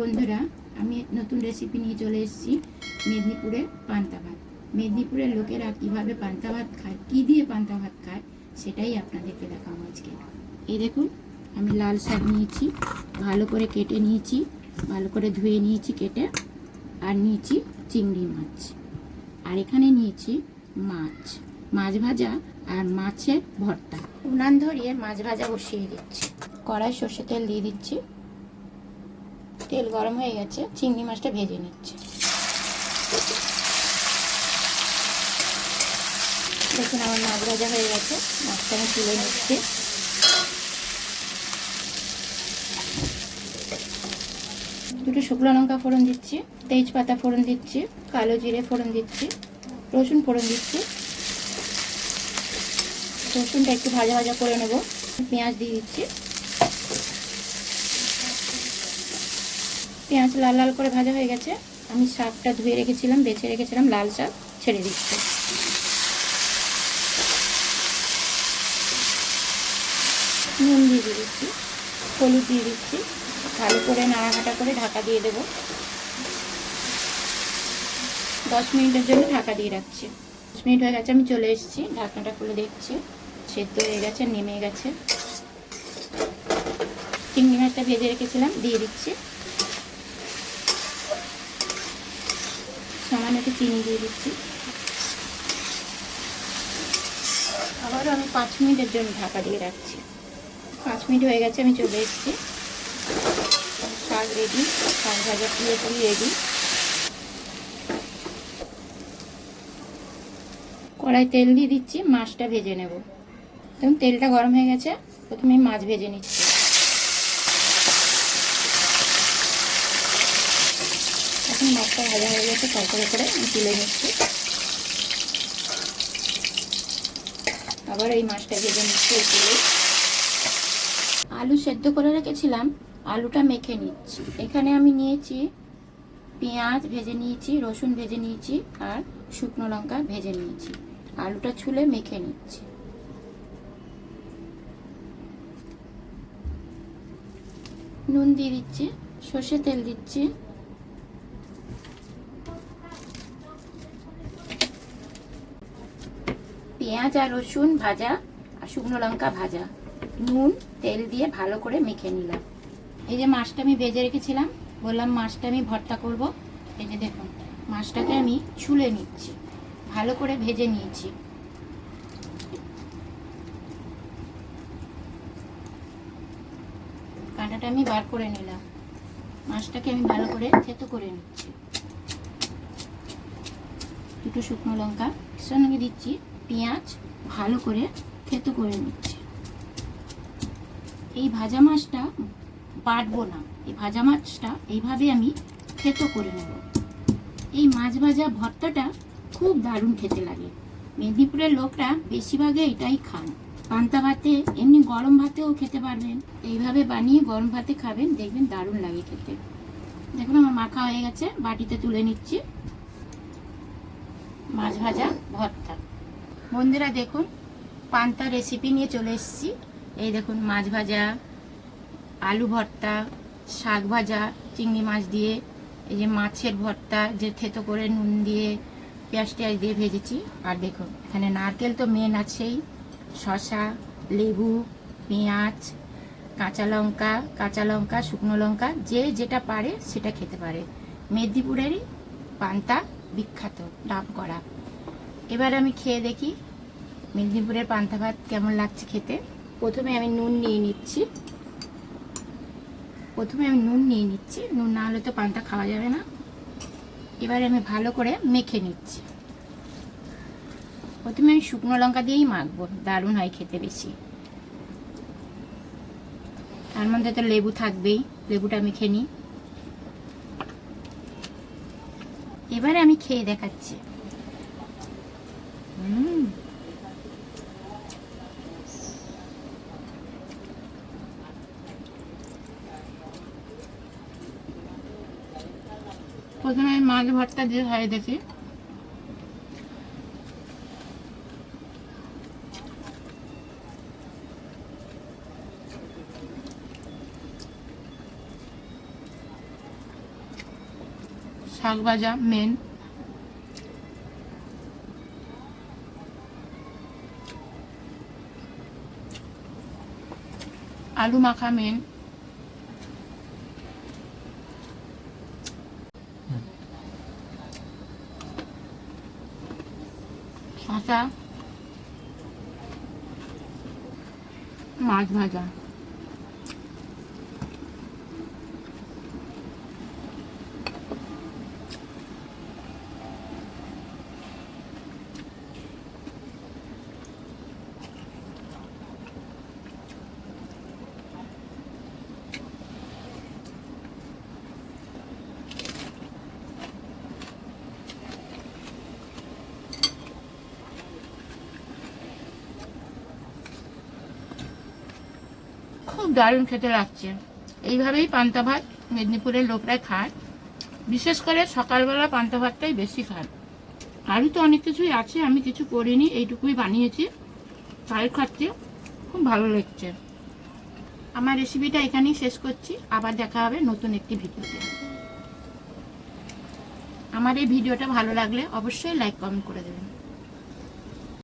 বন্ধুরা, আমি নতুন রেসিপি নিয়ে চলে এসেছি মেদিনীপুরে পান্তা ভাত। মেদিনীপুরের লোকেরা কীভাবে পান্তা ভাত খায়, কি দিয়ে পান্তা ভাত খায়, সেটাই আপনাদেরকে দেখাবো আজকে। এই দেখুন, আমি লাল শাক নিয়েছি, ভালো করে কেটে নিয়েছি, ভালো করে ধুয়ে নিয়েছি কেটে, আর নিয়েছি চিংড়ি মাছ। আর এখানে নিয়েছি মাছ মাছ ভাজা আর মাছের ভর্তা। উনান ধরিয়ে মাছ ভাজা বসিয়ে দিচ্ছি। কড়াই সর্ষে তেল দিয়ে দিচ্ছি। তেল গরম হয়ে গেছে, চিংড়ি মাছটা ভেজে নিচ্ছে। দেখুন আমার মাছ ভাজা হয়ে গেছে, মাছটা আমি তুলে নিচ্ছি। দুটো শুকনো লঙ্কা ফোড়ন দিচ্ছি, তেজপাতা ফোড়ন দিচ্ছি, কালো জিরে ফোড়ন দিচ্ছি, রসুন ফোড়ন দিচ্ছি। রসুনটা একটু ভাজা ভাজা করে নেব। পেঁয়াজ দিয়ে দিচ্ছি। পেঁয়াজ লাল লাল করে ভাজা হয়ে গেছে। আমি শাকটা ধুয়ে রেখেছিলাম, বেছে রেখেছিলাম, লাল শাক ছেড়ে দিচ্ছি। নুন দিয়ে দিয়ে দিচ্ছি, হলুদ দিয়ে দিচ্ছি, ভালো করে নাড়াঘাটা করে ঢাকা দিয়ে দেবো। দশ মিনিটের জন্য ঢাকা দিয়ে রাখছি। দশ মিনিট হয়ে গেছে, আমি চলে এসেছি, ঢাকনাটা খুলে দেখছি। সেদ্ধ হয়ে গেছে, নেমে গেছে। চিংড়ি মাছটা ভেজে রেখেছিলাম, দিয়ে দিচ্ছি। সামান্য একটু চিনি দিয়ে দিচ্ছি। আবারও আমি পাঁচ মিনিটের জন্য ঢাকা দিয়ে রাখছি। পাঁচ মিনিট হয়ে গেছে, আমি চলে এসেছি। শাক রেডি শাক ভাজা পুরোপুরি রেডি কড়াই তেল দিয়ে দিচ্ছি, মাছটা ভেজে নেব। দেখুন, তেলটা গরম হয়ে গেছে, প্রথমে মাছ ভেজে নিচ্ছি। এখন মাছটা ভাজা হয়ে গেছে, তরকারি করে আমি তুলে নিচ্ছি। আবার এই মাছটা ভেজে নিচ্ছি তেলে। আলু সেদ্ধ করে রেখেছিলাম, আলুটা মেখে নিচ্ছি। এখানে আমি নিয়েছি পেঁয়াজ ভেজে নিয়েছি, রসুন ভেজে নিয়েছি, আর শুকনো লঙ্কা ভেজে নিয়েছি। আলুটা ছুলে মেখে নিচ্ছি। নুন দিয়ে দিচ্ছি সর্ষে তেল দিচ্ছি। পেঁয়াজ আর রসুন ভাজা আর শুকনো লঙ্কা ভাজা। নুন, তেল দিয়ে ভালো করে মেখে নিলাম। এই যে মাছটা আমি ভেজে রেখেছিলাম, বললাম মাছটা আমি ভর্তা করব। এই যে দেখুন, মাছটাকে আমি ছুলে নিচ্ছি, ভালো করে ভেজে নিয়েছি। কাঁটাটা আমি বার করে নিলাম। মাছটাকে আমি ভালো করে থেতো করে নিচ্ছি। দুটো শুকনো লঙ্কা সঙ্গে দিচ্ছি। পেঁয়াজ ভালো করে থেতো করে নিচ্ছি। এই ভাজা মাছটা বাটবো না। এই ভাজা মাছটা এইভাবে আমি থেতো করে নেব। এই মাছ ভাজা ভর্তাটা খুব দারুণ খেতে লাগে। মেদিনীপুরের লোকরা বেশিরভাগে এটাই খান। পান্তা ভাতে, এমনি গরম ভাতেও খেতে পারবেন। এইভাবে বানিয়ে গরম ভাতে খাবেন, দেখবেন দারুণ লাগে খেতে। দেখুন আমার মাখা হয়ে গেছে, বাটিতে তুলে নিচ্ছি। মাছ ভাজা ভর্তা। বন্ধুরা দেখুন, পান্তা রেসিপি নিয়ে চলে এসেছি। এই দেখুন, মাছ ভাজা, আলু ভর্তা, শাক ভাজা, চিংড়ি মাছ দিয়ে, এই যে মাছের ভর্তা, যে থেতো করে নুন দিয়ে, পেঁয়াজ টেয়াজ দিয়ে ভেজেছি। আর দেখুন, এখানে নারকেল তো মেন আছেই। শশা লেবু, পেঁয়াজ, কাঁচা লঙ্কা কাঁচা লঙ্কা, শুকনো লঙ্কা, যে যেটা পারে সেটা খেতে পারে। মেদিনীপুরেরই পান্তা বিখ্যাত, নাম করা। এবার আমি খেয়ে দেখি মেদিনীপুরের পান্তা ভাত কেমন লাগছে খেতে। প্রথমে আমি নুন নিয়ে নিচ্ছি। প্রথমে আমি নুন নিয়ে নিচ্ছি। নুন না হলে তো পান্তা খাওয়া যাবে না। এবারে আমি ভালো করে মেখে নিচ্ছি। প্রথমে আমি শুকনো লঙ্কা দিয়েই মাখবো, দারুণ হয় খেতে বেশি। তার মধ্যে তো লেবু থাকবেই, লেবুটা মেখে নিই। এবারে আমি খেয়ে দেখাচ্ছি। প্রথমে মাছ ভর্তা দিয়ে খাই দেখি শাক ভাজা মেন আলু মাখা মেন শশা মাছ ভাজা। খুব দারুণ খেতে লাগছে। এইভাবেই পান্তা ভাত মেদিনীপুরের লোকরা খায়। বিশেষ করে সকালবেলা পান্তা ভাতটাই বেশি খায়। আরও তো অনেক কিছুই আছে, আমি কিছু করিনি, এইটুকুই বানিয়েছি। তাই খাচ্ছি, খুব ভালো লাগছে। আমার রেসিপিটা এখানেই শেষ করছি, আবার দেখা হবে নতুন একটি ভিডিওতে। আমার এই ভিডিওটা ভালো লাগলে অবশ্যই লাইক কমেন্ট করে দেবেন।